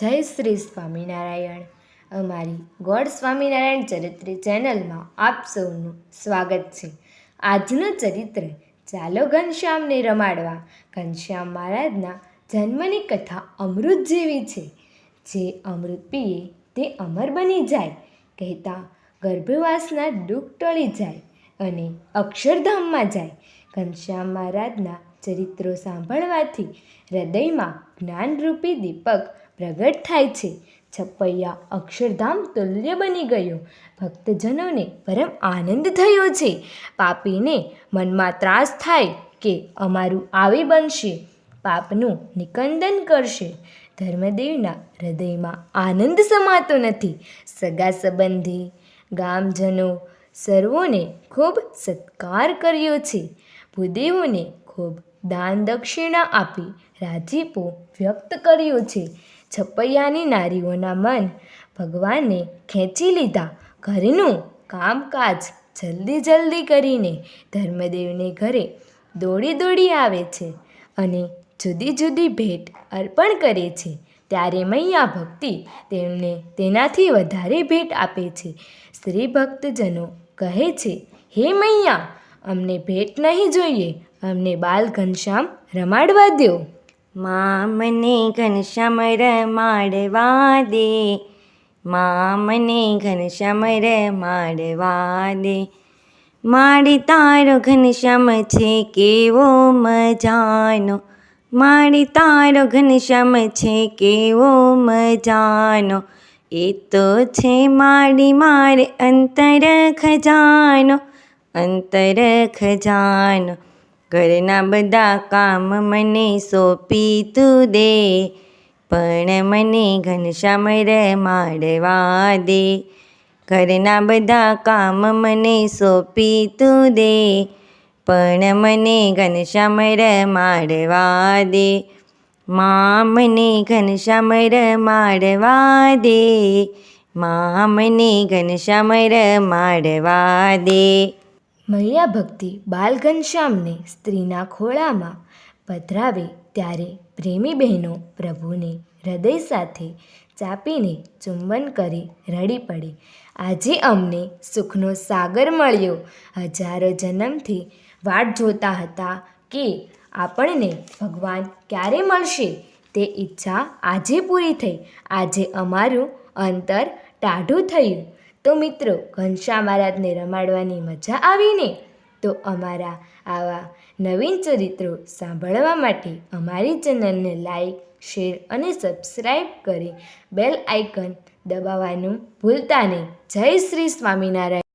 જય શ્રી સ્વામિનારાયણ. અમારી ગોડ સ્વામિનારાયણ ચરિત્ર ચેનલમાં આપ સૌનું સ્વાગત છે. આજનું ચરિત્ર ચાલો ઘનશ્યામને રમાડવા. ઘનશ્યામ મહારાજના જન્મની કથા અમૃત જેવી છે. જે અમૃત પીએ તે અમર બની જાય, કહેતા ગર્ભવાસના દુઃખ ટળી જાય અને અક્ષરધામમાં જાય. ઘનશ્યામ મહારાજના ચરિત્રો સાંભળવાથી હૃદયમાં જ્ઞાનરૂપી દીપક પ્રગટ થાય છે. છપૈયા અક્ષરધામ તુલ્ય બની ગયો. ભક્તજનોને પરમ આનંદ થયો છે. પાપીને મનમાં ત્રાસ થાય કે અમારું આવી બનશે. પાપનું નિકંદન કરશે. ધર્મદેવના હૃદયમાં આનંદ સમાતો નથી. સગા સંબંધી, ગામજનો સર્વોને ખૂબ સત્કાર કર્યો છે. ભૂદેવોને ખૂબ દાન દક્ષિણા આપી રાજીપો વ્યક્ત કર્યો છે. છપૈયાની નારીઓના મન ભગવાને ખેંચી લીધા. ઘરનું કામકાજ જલ્દી જલ્દી કરીને ધર્મદેવને ઘરે દોડી દોડી આવે છે અને જુદી જુદી ભેટ અર્પણ કરે છે. ત્યારે મૈયા ભક્તિ તેમને તેનાથી વધારે ભેટ આપે છે. સ્ત્રી ભક્તજનો કહે છે, હે મૈયા, અમને ભેટ નહીં જોઈએ. અમને બાલ ઘનશ્યામ રમાડવા દો મા મને ઘનશ્યામ દે. મા મને ઘનશ્યામ દે. માડી તારો ઘનશ્યામ છે કેવો મજાનો. માડી તારો ઘનશ્યામ છે કેવો મજાનો. એ તો છે માડી મારે અંતર ખજાનો અંતર ખજાનો. ઘરના બધા કામ મને સોંપી તું દે, પણ મને ઘનશ્યામ રમાડવા દે. ઘરના બધા કામ મને સોંપી તું દે, પણ મને ઘનશ્યામ રમાડવા દે. મા મને ઘનશ્યામ દે, મા મને ઘનશ્યામ દે. મૈયા ભક્તિ બાલ સ્ત્રીના ખોળામાં પધરાવે ત્યારે પ્રેમી બહેનો પ્રભુને હૃદય સાથે ચાપીને ચુંબન કરી રડી પડે. આજે અમને સુખનો સાગર મળ્યો. હજારો જન્મથી વાટ જોતા હતા કે આપણને ભગવાન ક્યારે મળશે? તે ઈચ્છા આજે પૂરી થઈ. આજે અમારું અંતર ટાઢું થયું. તો મિત્રો, ઘનશ્યામ મહારાજને રમાડવાની મજા આવીને તો અમારા આવા નવીન ચરિત્રો સાંભળવા માટે અમારી ચેનલને લાઈક, શેર અને સબસ્ક્રાઈબ કરી બેલ આઇકન દબાવવાનું ભૂલતા નહીં. જય શ્રી સ્વામિનારાયણ.